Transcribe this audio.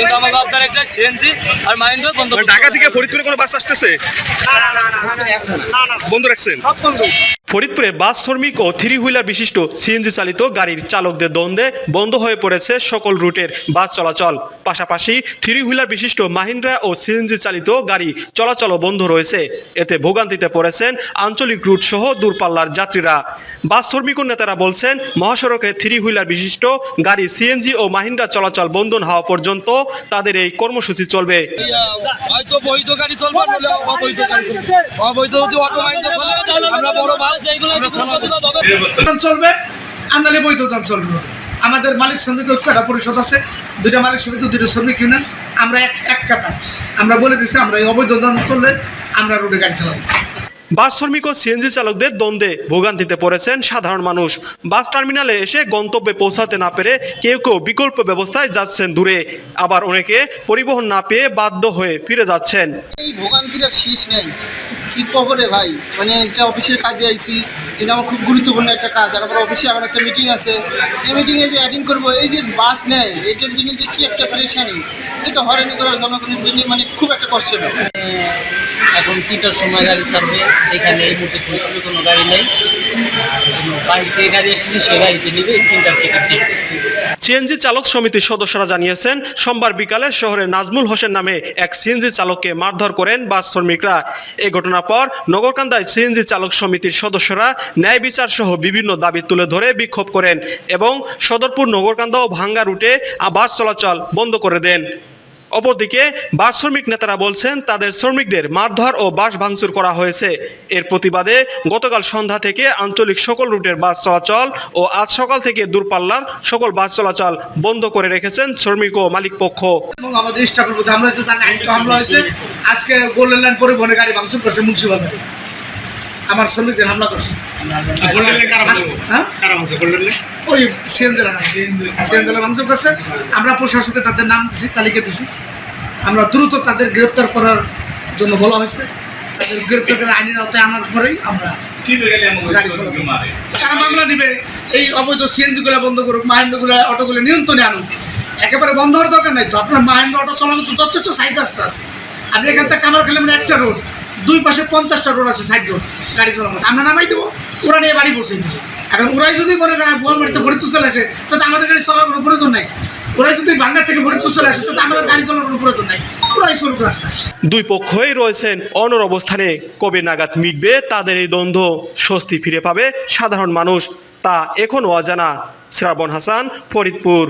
কিন্তু আমাকে আপনার একটা সিএনজি আর মাইন্ড বন্ধ মানে ঢাকা থেকে ফরিদপুরে কোনো বাস আসতেছে বন্ধ রাখছেন ফরিদপুরে বাস শ্রমিক ও থ্রি হুইলার বিশিষ্ট সিএনজি চালিত গাড়ির চালকদের দ্বন্দ্বে বন্ধ হয়ে পড়েছে সকল রুটের বাস চলাচল। পাশাপাশি থ্রি হুইলার বিশিষ্ট মাহিন্দ্রা ও সিএনজি চালিত গাড়ি চলাচলও বন্ধ রয়েছে। এতে ভোগান্তিতে পড়েছেন আঞ্চলিক রুট সহ দূরপাল্লার যাত্রীরা। বাস শ্রমিক নেতারা বলছেন, মহাসড়কে থ্রি হুইলার বিশিষ্ট গাড়ি সিএনজি ও মাহিন্দ্রা চলাচল বন্ধ হওয়া পর্যন্ত তাদের এই কর্মসূচি চলবে। বৈধ গাড়ি চলবে অবৈধ গাড়ি চলবে। অবৈধ যদি অটো মাইন্ড চলে, আমরা বড় বাস চলবে। আন্দালে বৈধ চলবে। আমাদের মালিক শ্রমিক ঐক্য একটা পরিষদ আছে। দুইটা মালিক সমিতি দুইটা শ্রমিক ইউনিয়ন। আমরা এক এক কাতা আমরা বলে দিচ্ছি আমরা এই অবৈধ উদ্যান চললে আমরা রোডে গাড়ি চালাবো। বাস শ্রমিক ও সিএনজি চালকদের দ্বন্দ্বে ভোগান্তিতে পড়েছেন সাধারণ মানুষ। বাস টার্মিনালে এসে গন্তব্যে পৌঁছাতে না পেরে কেউ কেউ বিকল্প ব্যবস্থায় যাচ্ছেন দূরে। আবার অনেকে পরিবহন না পেয়ে বাধ্য হয়ে ফিরে যাচ্ছেন। এই ভোগান্তির শেষ নেই। কি খবরে ভাই? মানে একটা অফিসের কাজে আইছি এটা আমার খুব গুরুত্বপূর্ণ একটা কাজ আমার অফিসে আমার একটা মিটিং আছে। এই মিটিংয়ে যে অ্যাটেন্ড করব, এই যে বাস নেয়, এটার জন্য যে কি একটা পরেশানি এটা হয়রানি করার জনগণের জন্য মানে খুব একটা কষ্টের ব্যাপার এখন তিনটার সময় গাড়ি ছাড়বে, এখানে এই মুহূর্তে কোনো গাড়ি নেই। বাইরে থেকে গাড়ি এসেছে, সে গাড়িতে নিবে, তিনটার টিকিট দিয়ে। সিএনজি চালক সমিতির সদস্যরা জানিয়েছেন, সোমবার বিকালে শহরে নাজমুল হোসেন নামে এক সিএনজি চালককে মারধর করেন বাস শ্রমিকরা। এ ঘটনার পর নগরকান্দায় সিএনজি চালক সমিতির সদস্যরা ন্যায় বিচার সহ বিভিন্ন দাবি তুলে ধরে বিক্ষোভ করেন এবং সদরপুর, নগরকান্দা ও ভাঙ্গা রুটে বাস চলাচল বন্ধ করে দেন। অপরদিকে বাস শ্রমিক নেতারা বলছেন, তাদের শ্রমিকদের মারধর ও বাস ভাঙচুর করা হয়েছে। এর প্রতিবাদে গতকাল সন্ধ্যা থেকে আঞ্চলিক সকল রুটের বাস চলাচল ও আজ সকাল থেকে দূরপাল্লার সকল বাস চলাচল বন্ধ করে রেখেছেন শ্রমিক ও মালিক পক্ষ। আমাদের হামলা হয়েছে। আজকে গোল্ডেন লাইন পরিবহনে গাড়ি ভাঙচুর করছে মুন্সিবাজারে। আমার শ্রমিকদের হামলা করছে। ওই সিএনজেলা সিএনজেলা ভাঙচুর করছে আমরা প্রশাসনকে তাদের নাম দিছি তালিকা দিছি। আমরা দ্রুত তাদের গ্রেপ্তার করার জন্য বলা হয়েছে। তাদের গ্রেপ্তার করে আইনের আওতায় আনার পরেই আমরা তারা মামলা দিবে এই অবৈধ সিএনজি গুলো বন্ধ করুক মাহেন্দ্রগুলো অটোগুলো নিয়ন্ত্রণে আনুক। একেবারে বন্ধ হওয়ার দরকার নাই তো। আপনার মাহেন্দ্র অটো চালানো তো যথেষ্ট সাইড রাস্তা আছে। আপনি এখান থেকে কামার খেলে মানে একটা রোড দুই পাশে পঞ্চাশটা রোড আছে রোড, গাড়ি চালানো আমরা নামাই দেবো, ওরা নিয়ে বাড়ি পৌঁছে দেবো। এখন ওরাই যদি মনে করেন বোয়ালবাড়িতে ফরিদপুর চলে আসে তো আমাদের গাড়ি চলার কোনো প্রয়োজন নাই। ওরাই যদি ভান্ডার থেকে ফরিদপুর চলে আসে তো আমাদের গাড়ি চলার কোনো প্রয়োজন নাই। দুই পক্ষই রয়েছেন, অনর অবস্থানে কবে নাগাদ মিটবে, তাদের এই দ্বন্দ্ব স্বস্তি ফিরে পাবে সাধারণ মানুষ, তা এখনও অজানা। শ্রাবণ হাসান, ফরিদপুর।